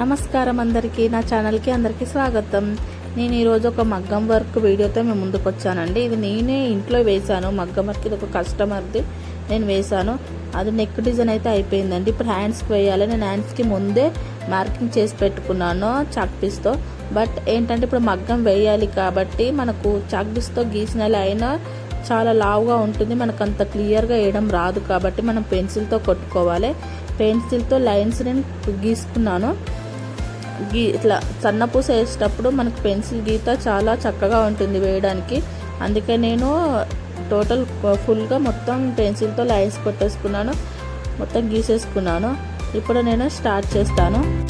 నమస్కారం అందరికీ నా ఛానల్కి అందరికీ స్వాగతం. నేను ఈరోజు ఒక మగ్గం వర్క్ వీడియోతో మేము ముందుకు వచ్చానండి. ఇది నేనే ఇంట్లో వేశాను. మగ్గం వర్క్ ఇది ఒక కస్టమర్ది నేను వేశాను. అది నెక్ డిజైన్ అయితే అయిపోయిందండి. ఇప్పుడు హ్యాండ్స్కి వేయాలి. నేను హ్యాండ్స్కి ముందే మార్కింగ్ చేసి పెట్టుకున్నాను చాక్ పీస్తో బట్ ఏంటంటే ఇప్పుడు మగ్గం వేయాలి కాబట్టి మనకు చాక్ పీస్తో గీసిన అయినా చాలా లావుగా ఉంటుంది. మనకు అంత క్లియర్గా వేయడం రాదు కాబట్టి మనం పెన్సిల్తో కొట్టుకోవాలి. పెన్సిల్తో లైన్స్ నేను గీసుకున్నాను. గీ ఇట్లా సన్నపూస వేసేటప్పుడు మనకు పెన్సిల్ గీత చాలా చక్కగా ఉంటుంది వేయడానికి. అందుకే నేను టోటల్ ఫుల్గా మొత్తం పెన్సిల్తో లైన్స్ కొట్టేసుకున్నాను. మొత్తం గీసేసుకున్నాను. ఇప్పుడు నేను స్టార్ట్ చేస్తాను.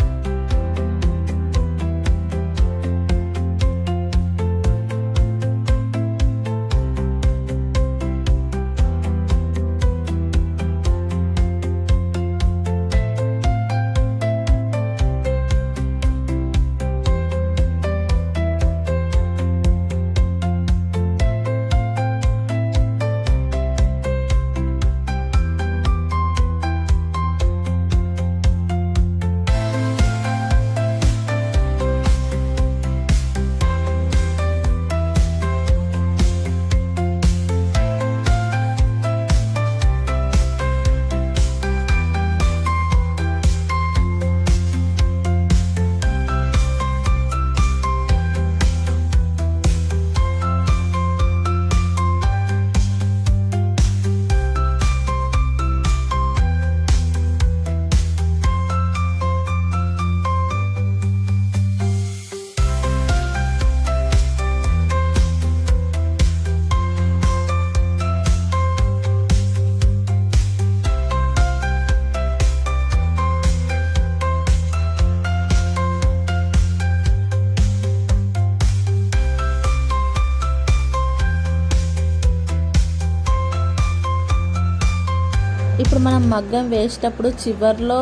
ఇప్పుడు మనం మగ్గం వేసేటప్పుడు చివర్లో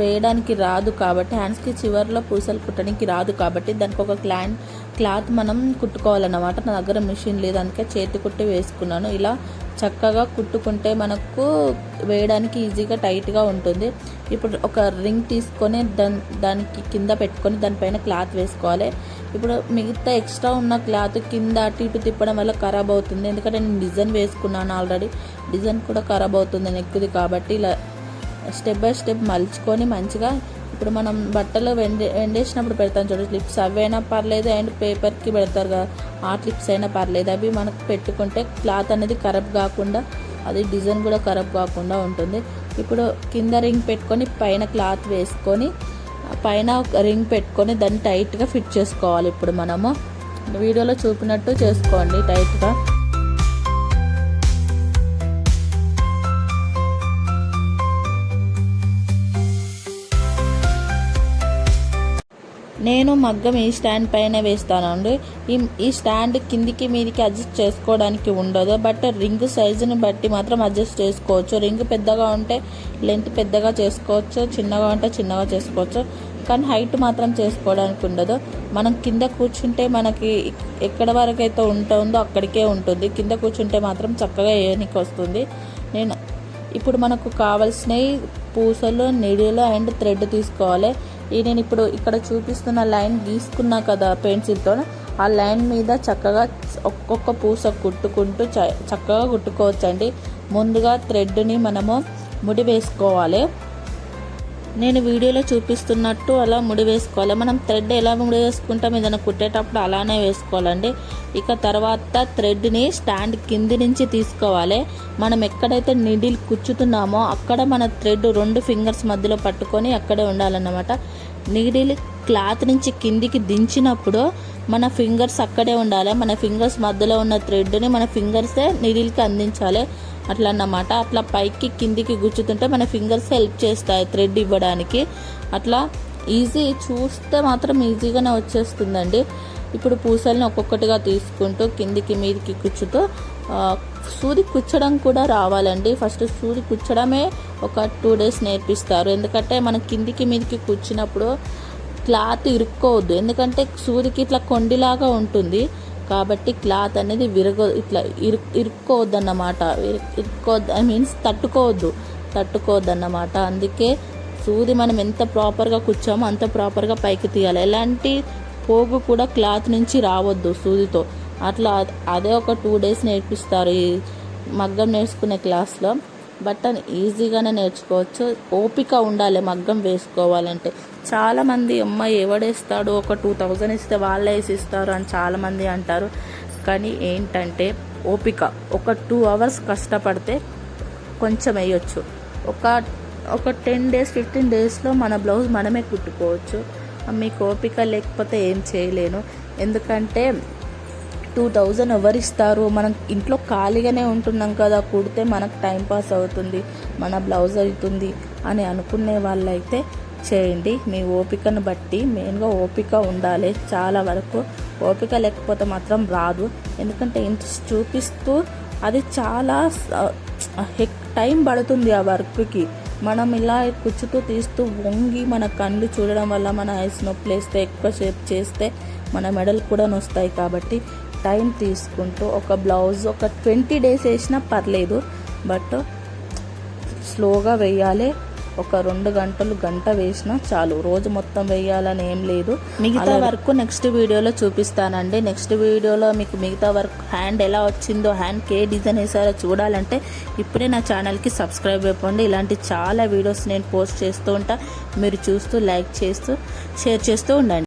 వేయడానికి రాదు కాబట్టి హ్యాండ్స్కి చివర్లో పూసలు కుట్టడానికి రాదు కాబట్టి దానికి ఒక క్లాన్ క్లాత్ మనం కుట్టుకోవాలన్నమాట. నా దగ్గర మిషన్ లేదు అందుకే చేతి కుట్టి వేసుకున్నాను. ఇలా చక్కగా కుట్టుకుంటే మనకు వేయడానికి ఈజీగా టైట్గా ఉంటుంది. ఇప్పుడు ఒక రింగ్ తీసుకొని దాని దానికి కింద పెట్టుకొని దానిపైన క్లాత్ వేసుకోవాలి. ఇప్పుడు మిగతా ఎక్స్ట్రా ఉన్న క్లాత్ కింద అటు ఇటు తిప్పడం వల్ల ఖరాబ్ అవుతుంది. ఎందుకంటే నేను డిజైన్ వేసుకున్నాను ఆల్రెడీ. డిజైన్ కూడా ఖరాబ్ అవుతుంది నెక్కుది కాబట్టి ఇలా స్టెప్ బై స్టెప్ మలుచుకొని మంచిగా ఇప్పుడు మనం బట్టలు వెండే వెండేసినప్పుడు పెడతాం చూడండి క్లిప్స్ అవైనా పర్లేదు అండ్ పేపర్కి పెడతారు కదా ఆ క్లిప్స్ అయినా పర్లేదు. అవి మనకు పెట్టుకుంటే క్లాత్ అనేది ఖరాబ్ కాకుండా అది డిజైన్ కూడా ఖరాబ్ కాకుండా ఉంటుంది. ఇప్పుడు కింద రింగ్ పెట్టుకొని పైన క్లాత్ వేసుకొని పైన ఒక రింగ్ పెట్టుకొని దాన్ని టైట్గా ఫిట్ చేసుకోవాలి ఇప్పుడు మనము. వీడియోలో చూపినట్టు చేసుకోండి టైట్గా. నేను మగ్గం ఈ స్టాండ్ పైన వేస్తానండి. ఈ ఈ స్టాండ్ కిందికి మీదికి అడ్జస్ట్ చేసుకోవడానికి ఉండదు. బట్ రింగ్ సైజుని బట్టి మాత్రం అడ్జస్ట్ చేసుకోవచ్చు. రింగ్ పెద్దగా ఉంటే లెంత్ పెద్దగా చేసుకోవచ్చు. చిన్నగా ఉంటే చిన్నగా చేసుకోవచ్చు. కానీ హైట్ మాత్రం చేసుకోవడానికి ఉండదు. మనం కింద కూర్చుంటే మనకి ఎక్కడ వరకు అయితే ఉంటుందో అక్కడికే ఉంటుంది. కింద కూర్చుంటే మాత్రం చక్కగా ఏనికి వస్తుంది. నేను ఇప్పుడు మనకు కావాల్సినవి పూసలు నిడిలు అండ్ థ్రెడ్ తీసుకోవాలి. ఈ నేను ఇప్పుడు ఇక్కడ చూపిస్తున్న లైన్ గీసుకున్నా కదా పెన్సిల్తో ఆ లైన్ మీద చక్కగా ఒక్కొక్క పూస కుట్టుకుంటూ చ చక్కగా కుట్టుకోవచ్చండి. ముందుగా థ్రెడ్ని మనము ముడి వేసుకోవాలి. నేను వీడియోలో చూపిస్తున్నట్టు అలా ముడి వేసుకోవాలి. మనం థ్రెడ్ ఎలా ముడి వేసుకుంటాం ఏదైనా కుట్టేటప్పుడు అలానే వేసుకోవాలండి. ఇక తర్వాత థ్రెడ్ని స్టాండ్ కింది నుంచి తీసుకోవాలి. మనం ఎక్కడైతే నిడిల్ కుచ్చుతున్నామో అక్కడ మన థ్రెడ్ రెండు ఫింగర్స్ మధ్యలో పట్టుకొని అక్కడే ఉండాలన్నమాట. నీడిల్ క్లాత్ నుంచి కిందికి దించినప్పుడు మన ఫింగర్స్ అక్కడే ఉండాలి. మన ఫింగర్స్ మధ్యలో ఉన్న థ్రెడ్ని మన ఫింగర్సే నీడిల్కి అందించాలి. అట్లా అన్నమాట అట్లా పైకి కిందికి గుచ్చుతుంటే మన ఫింగర్స్ హెల్ప్ చేస్తాయి థ్రెడ్ ఇవ్వడానికి. అట్లా ఈజీ చూస్తే మాత్రం ఈజీగానే వచ్చేస్తుందండి. ఇప్పుడు పూసల్ని ఒక్కొక్కటిగా తీసుకుంటూ కిందికి మీదికి కుచ్చుతూ సూది కుచ్చడం కూడా రావాలండి. ఫస్ట్ సూది కుచ్చడమే ఒక టూ డేస్ నేర్పిస్తారు. ఎందుకంటే మనం కిందికి మీదికి కూర్చున్నప్పుడు క్లాత్ ఇరుక్కోవద్దు. ఎందుకంటే సూదికి ఇట్లా కొండిలాగా ఉంటుంది. కాబట్టి క్లాత్ అనేది విరగ ఇట్లా ఇరు ఇరుక్కోవద్దు అన్నమాట ఇరుక్కోవద్దు ఐ మీన్స్ తట్టుకోవద్దు. తట్టుకోవద్దు అన్నమాట అందుకే సూది మనం ఎంత ప్రాపర్గా కూర్చోమో అంత ప్రాపర్గా పైకి తీయాలి. ఎలాంటి పోగు కూడా క్లాత్ నుంచి రావద్దు సూదితో. అట్లా అదే ఒక టూ డేస్ నేర్పిస్తారు ఈ మగ్గం నేర్చుకునే క్లాస్లో. బట్టన్ ఈజీగానే నేర్చుకోవచ్చు. ఓపిక ఉండాలి మగ్గం వేసుకోవాలంటే. చాలామంది అమ్మాయి ఎవడేస్తాడు? ఒక టూ థౌజండ్ ఇస్తే వాళ్ళే వేసి ఇస్తారు అని చాలామంది అంటారు. కానీ ఏంటంటే ఓపిక. ఒక టూ అవర్స్ కష్టపడితే కొంచెం వేయొచ్చు. ఒక ఒక టెన్ డేస్ ఫిఫ్టీన్ డేస్లో మన బ్లౌజ్ మనమే కుట్టుకోవచ్చు. మీకు ఓపిక లేకపోతే ఏం చేయలేను. ఎందుకంటే టూ థౌజండ్ ఎవరిస్తారు? మనం ఇంట్లో ఖాళీగానే ఉంటున్నాం కదా కుడితే మనకు టైం పాస్ అవుతుంది మన బ్లౌజ్ అవుతుంది అని అనుకునే వాళ్ళైతే చేయండి. మీ ఓపికను బట్టి మెయిన్గా ఓపిక ఉండాలి. చాలా వరకు ఓపిక లేకపోతే మాత్రం రాదు. ఎందుకంటే ఇంట్రెస్ట్ చూపిస్తూ అది చాలా టైం పడుతుంది ఆ వర్క్కి. మనం ఇలా కూర్చుతూ తీస్తూ వంగి మన కళ్ళు చూడడం వల్ల మన ఐస్ నొప్పి లేస్తే ఎక్కువసేపు చేస్తే మన మెడలు కూడా నొస్తాయి కాబట్టి టైం తీసుకుంటూ ఒక బ్లౌజ్ ఒక ట్వంటీ డేస్ వేసినా పర్లేదు. బట్ స్లోగా వేయాలి. ఒక రెండు గంటలు గంట వేసినా చాలు. రోజు మొత్తం వేయాలని ఏం లేదు. మిగతా వర్క్ నెక్స్ట్ వీడియోలో చూపిస్తానండి. నెక్స్ట్ వీడియోలో మీకు మిగతా వర్క్ హ్యాండ్ ఎలా వచ్చిందో హ్యాండ్కి ఏ డిజైన్ వేసారో చూడాలంటే ఇప్పుడే నా ఛానల్కి సబ్స్క్రైబ్ అయిపోండి. ఇలాంటి చాలా వీడియోస్ నేను పోస్ట్ చేస్తూ ఉంటా. మీరు చూస్తూ లైక్ చేస్తూ షేర్ చేస్తూ ఉండండి.